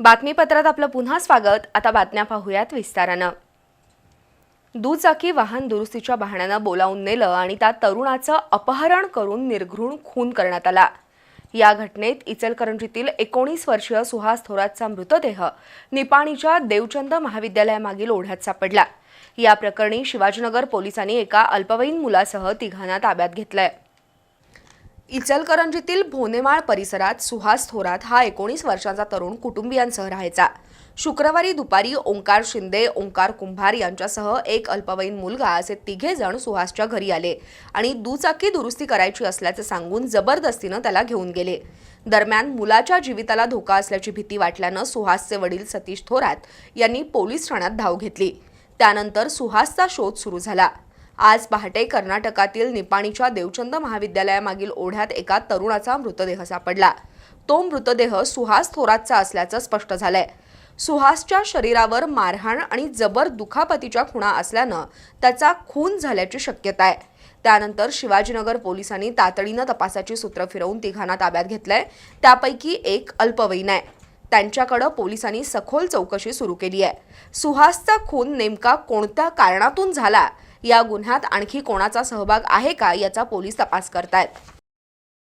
बातमीपत्रात आपलं पुन्हा स्वागत. आता बातम्या पाहूयात विस्तारानं. दुचाकी वाहन दुरुस्तीच्या बहाण्यानं बोलावून नेलं आणि त्या तरुणाचं अपहरण करून निर्घृण खून करण्यात आला. या घटनेत इचलकरंजीतील एकोणीस वर्षीय सुहास थोरातचा मृतदेह निपाणीच्या देवचंद महाविद्यालयामागील ओढ्यात सापडला. या प्रकरणी शिवाजीनगर पोलिसांनी एका अल्पवयीन मुलासह तिघांना ताब्यात घेतलंय. इचलकरंजीतील भोनेमाळ परिसरात सुहास थोरात हा एकोणीस वर्षाचा तरुण कुटुंबियांसह राहायचा. शुक्रवारी दुपारी ओंकार शिंदे ओंकार कुंभार यांच्यासह एक अल्पवयीन मुलगा असे तिघे जण सुहासच्या घरी आले आणि दुचाकी दुरुस्ती करायची असल्याचे सांगून जबरदस्तीनं त्याला घेऊन गेले. दरम्यान मुलाच्या जीविताला धोका असल्याची भीती वाटल्यानं सुहासचे वडील सतीश थोरात यांनी पोलीस ठाण्यात धाव घेतली. त्यानंतर सुहासचा शोध सुरू झाला. आज पहाटे कर्नाटकातील निपाणीच्या देवचंद महाविद्यालयामागील ओढ्यात एका तरुणाचा मृतदेह सापडला. तो मृतदेह सुहास थोरातचा असल्याचं स्पष्ट झालंय. सुहासच्या शरीरावर मारहाण आणि जबर दुखापतीच्या खुणा असल्यानं त्याचा खून झाल्याची शक्यता आहे. त्यानंतर शिवाजीनगर पोलिसांनी तातडीनं तपासाची सूत्र फिरवून तिघांना ताब्यात घेतलंय. त्यापैकी एक अल्पवयीन आहे. त्यांच्याकडं पोलिसांनी सखोल चौकशी सुरू केली आहे. सुहासचा खून नेमका कोणत्या कारणातून झाला? या गुन्ह्यात आणखी कोणाचा सहभाग आहे का याचा पोलीस तपास करतायत.